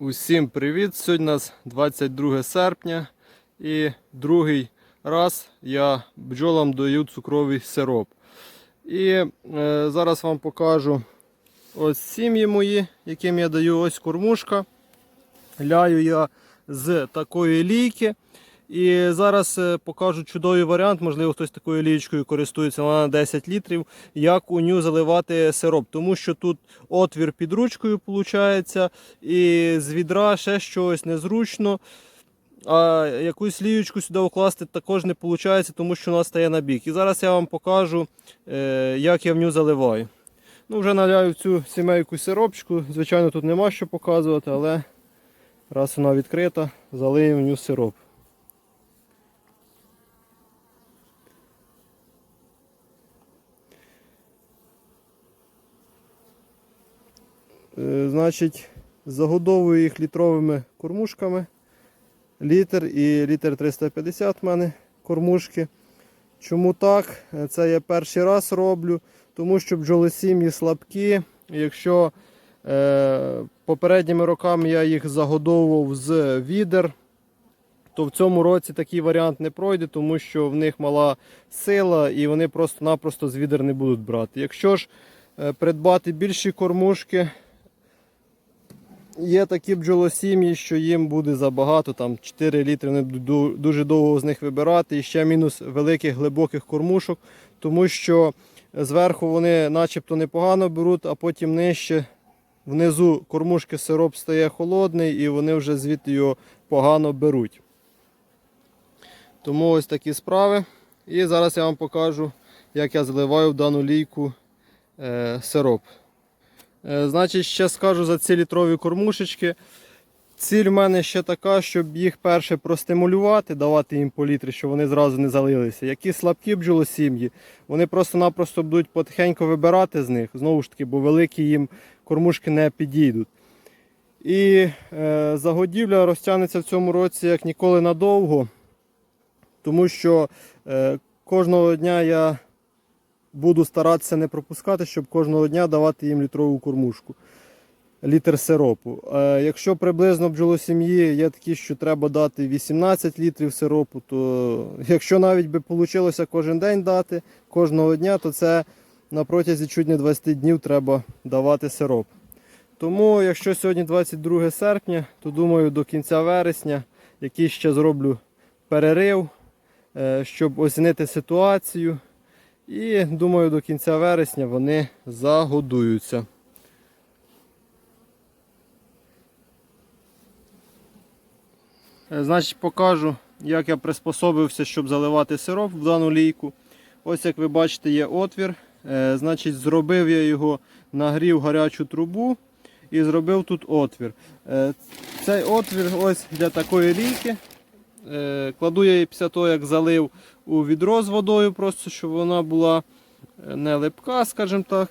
Усім привіт! Сьогодні у нас 22 серпня і другий раз я бджолам даю цукровий сироп. І е, зараз вам покажу ось сім'ї мої, яким я даю ось кормушка. Ляю я з такої лійки. І зараз е, покажу чудовий варіант, можливо, хтось такою лієчкою користується, вона на 10 літрів, як у ню заливати сироп. Тому що тут отвір під ручкою виходить, і з відра ще щось незручно. А якусь лієчку сюди укласти також не виходить, тому що вона стає на бік. І зараз я вам покажу, е, як я в ню заливаю. Ну, Вже наляю цю сімейку сиропчику. Звичайно, тут нема що показувати, але раз вона відкрита, залию в ню сироп. Значить, загодовую їх літровими кормушками. Літр і літр 350 в мене кормушки. Чому так? Е, Це я перший раз роблю, тому що бджоли сім'ї слабкі. Якщо е, попередніми роками я їх загодовував з відер, то в цьому році такий варіант не пройде, тому що в них мала сила і вони просто-напросто з відер не будуть брати. Якщо ж е, придбати більші кормушки, Є такі бджолосім'ї, що їм буде забагато, там 4 літри, вони дуже довго з них вибирати. І ще мінус великих глибоких кормушок, тому що зверху вони начебто непогано беруть, а потім нижче внизу кормушки сироп стає холодний і вони вже звідти його погано беруть. Тому ось такі справи. І зараз я вам покажу, як я заливаю в дану лійку е, сироп. Е, Значить, ще скажу за ці літрові кормушечки. Ціль в мене ще така, щоб їх перше простимулювати, давати їм по літрі, щоб вони зразу не залилися. Які слабкі бджолосім'ї, вони просто-напросто будуть потихеньку вибирати з них, знову ж таки, бо великі їм кормушки не підійдуть. І е, загодівля розтягнеться в цьому році як ніколи надовго, тому що е, кожного дня я буду старатися не пропускати, щоб кожного дня давати їм літрову кормушку. Літр сиропу. Е, якщо приблизно бджолосім'ї є такі, що треба дати 18 літрів сиропу, то якщо навіть би вийшло кожен день дати, кожного дня, то це на протязі чуть не 20 днів треба давати сироп. Тому, якщо сьогодні 22 серпня, то думаю до кінця вересня якийсь ще зроблю перерив, е, щоб оцінити ситуацію. І думаю, до кінця вересня вони загодуються. Е, Значить, покажу, як я приспособився, щоб заливати сироп в дану лійку. Ось як ви бачите, є отвір. Е, Значить, зробив я його, нагрів гарячу трубу і зробив тут отвір. Е, Цей отвір ось для такої лійки. Е, Кладу я її після того, як залив у відро з водою, просто щоб вона була е, не липка, скажімо так.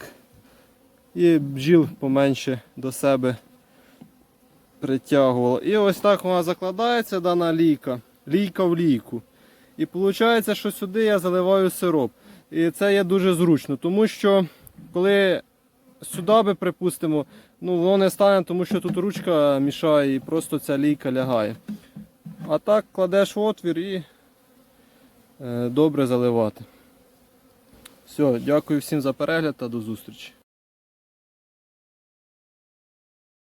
І бджіл поменше до себе притягувала. І ось так вона закладається, дана лійка, лійка в лійку. І виходить, що сюди я заливаю сироп. І це є дуже зручно, тому що коли сюди би припустимо, ну воно не стане, тому що тут ручка мішає і просто ця лійка лягає. А так кладеш в отвір і е, добре заливати. Все, дякую всім за перегляд та до зустрічі.